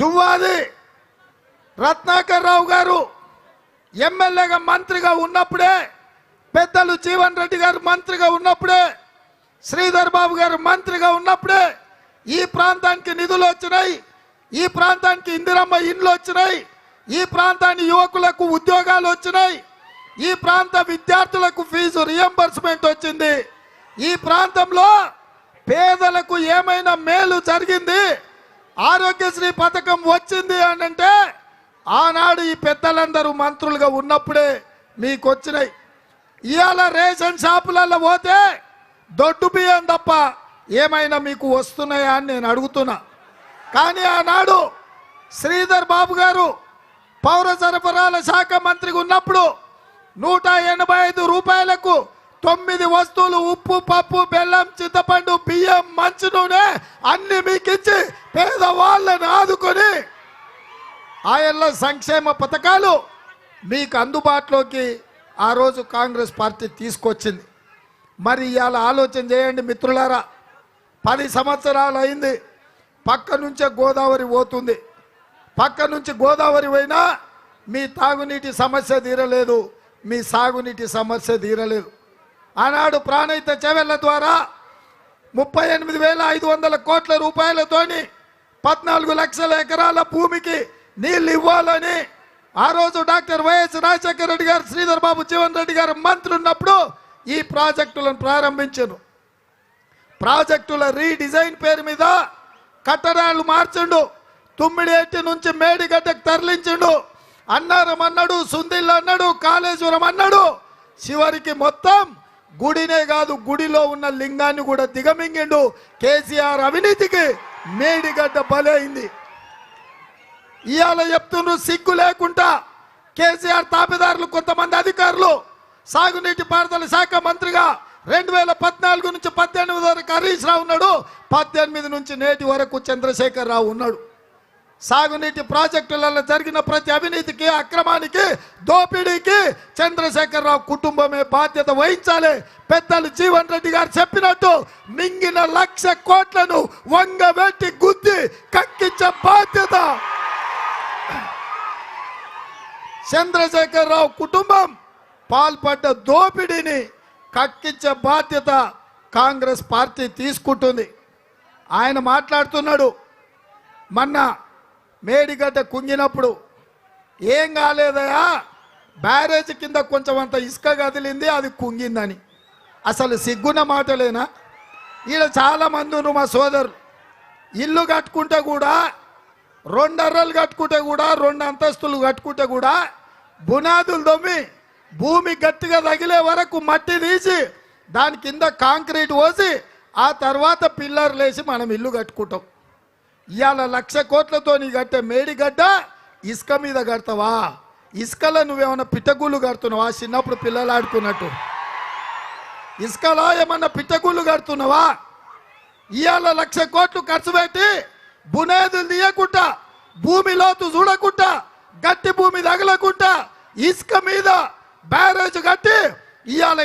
జువ్వాది రత్నాకర్ రావు గారు ఎమ్మెల్యేగా మంత్రిగా ఉన్నప్పుడే పెద్దలు జీవన్ రెడ్డి గారు మంత్రిగా ఉన్నప్పుడే శ్రీధర్ బాబు గారు మంత్రిగా ఉన్నప్పుడే ఈ ప్రాంతానికి నిధులు వచ్చినాయి ఈ ప్రాంతానికి ఇందిరమ్మ ఇండ్లు వచ్చినాయి ఈ ప్రాంతాన్ని యువకులకు ఉద్యోగాలు వచ్చినాయి ఈ ప్రాంత విద్యార్థులకు ఫీజు రియంబర్స్మెంట్ వచ్చింది. ఈ ప్రాంతంలో పేదలకు ఏమైనా మేలు జరిగింది? ఆరోగ్యశ్రీ పథకం వచ్చింది అని అంటే ఆనాడు ఈ పెద్దలందరూ మంత్రులుగా ఉన్నప్పుడే మీకు వచ్చినాయి ఇవాళ రేషన్ షాపులలో పోతే దొడ్డు బియ్యం తప్ప ఏమైనా మీకు వస్తున్నాయా అని నేను అడుగుతున్నా. కానీ ఆనాడు శ్రీధర్ బాబు గారు పౌర సరఫరాల శాఖ మంత్రిగా ఉన్నప్పుడు నూట ఎనభై ఐదు రూపాయలకు తొమ్మిది వస్తువులు ఉప్పు పప్పు బెల్లం చింతపండు బియ్యం మంచి నూనె అన్ని మీకు ఇచ్చి పేదవాళ్ళని ఆదుకొని ఆయన సంక్షేమ పథకాలు మీకు అందుబాటులోకి ఆ రోజు కాంగ్రెస్ పార్టీ తీసుకొచ్చింది. మరి ఇవాళ ఆలోచన చేయండి మిత్రులారా. పది సంవత్సరాలు అయింది. పక్క నుంచే గోదావరి పోతుంది. పక్క నుంచి గోదావరి పోయినా మీ తాగునీటి సమస్య తీరలేదు. మీ సాగునీటి సమస్య తీరలేదు. ఆనాడు ప్రాణహిత చెవెళ్ళ ద్వారా ముప్పై ఎనిమిది వేల ఐదు వందల కోట్ల రూపాయలతోని పద్నాలుగు లక్షల ఎకరాల భూమికి నీళ్ళు ఇవ్వాలని ఆ రోజు డాక్టర్ వైఎస్ రాజశేఖర రెడ్డి గారు శ్రీధర్ బాబు జీవన్ రెడ్డి గారు మంత్రి ఉన్నప్పుడు ఈ ప్రాజెక్టులను ప్రారంభించను ప్రాజెక్టుల రీడిజైన్ పేరు మీద కట్టడాలు మార్చిండు. తుమ్మిడేటి నుంచి మేడిగడ్డకు తరలించిండు. అన్నారం అన్నాడు సుందిల్ అన్నాడు కాళేశ్వరం అన్నాడు. చివరికి మొత్తం గుడినే కాదు గుడిలో ఉన్న లింగాన్ని కూడా దిగమింగిండు. కేసీఆర్ అవినీతికి మేడిగడ్డ బలైంది ఇవాళ చెప్తుండ్రు సిగ్గు లేకుండా కేసీఆర్ తాపిదారులు కొంతమంది అధికారులు సాగునీటి పారుదల శాఖ మంత్రిగా రెండు వేల పద్నాలుగు నుంచి పద్దెనిమిది వరకు హరీష్ రావు ఉన్నాడు పద్దెనిమిది నుంచి నేటి వరకు చంద్రశేఖర్ రావు ఉన్నాడు. సాగునీటి ప్రాజెక్టులలో జరిగిన ప్రతి అవినీతికి అక్రమానికి దోపిడీకి చంద్రశేఖరరావు కుటుంబమే బాధ్యత వహించాలి. పెద్దలు జీవన్ రెడ్డి గారు చెప్పినట్టు మింగిన లక్ష కోట్లను వంగబెట్టి గుద్ది కక్కించే బాధ్యత. చంద్రశేఖర్ రావు కుటుంబం పాల్పడ్డ దోపిడీని కక్కించే బాధ్యత కాంగ్రెస్ పార్టీ తీసుకుంటుంది. ఆయన మాట్లాడుతున్నాడు. మొన్న మేడిగడ్డ కుంగినప్పుడు ఏం కాలేదయా బ్యారేజ్ కింద కొంచెం అంత ఇసుక కదిలింది అది కుంగిందని. అసలు సిగ్గున మాటలేనా? ఈడ చాలామంది ఉన్నారు మా సోదరులు. ఇల్లు కట్టుకుంటే కూడా రెండు అర్రలు కట్టుకుంటే కూడా రెండు అంతస్తులు కట్టుకుంటే కూడా బునాదులు దొమ్మి భూమి గట్టిగా తగిలే వరకు మట్టి తీసి దాని కింద కాంక్రీట్ పోసి ఆ తర్వాత పిల్లర్లు వేసి మనం ఇల్లు కట్టుకుంటాం. ఇవాళ లక్ష కోట్లతో నీ కట్టే మేడిగడ్డ ఇసుక మీద కడతావా? ఇసుకలో నువ్వేమన్నా పిట్టగుళ్ళు కడుతున్నావా? చిన్నప్పుడు పిల్లలు ఆడుకున్నట్టు. ఇసుకలో ఏమన్నా పిట్టగుళ్ళు కడుతున్నావా? ఇవాళ లక్ష కోట్లు ఖర్చు పెట్టి బునేదులు తీయకుండా భూమి లోతు చూడకుండా గట్టి భూమి తగలకుండా ఇసుక మీద బ్యారేజ్ కట్టి ఇవాళ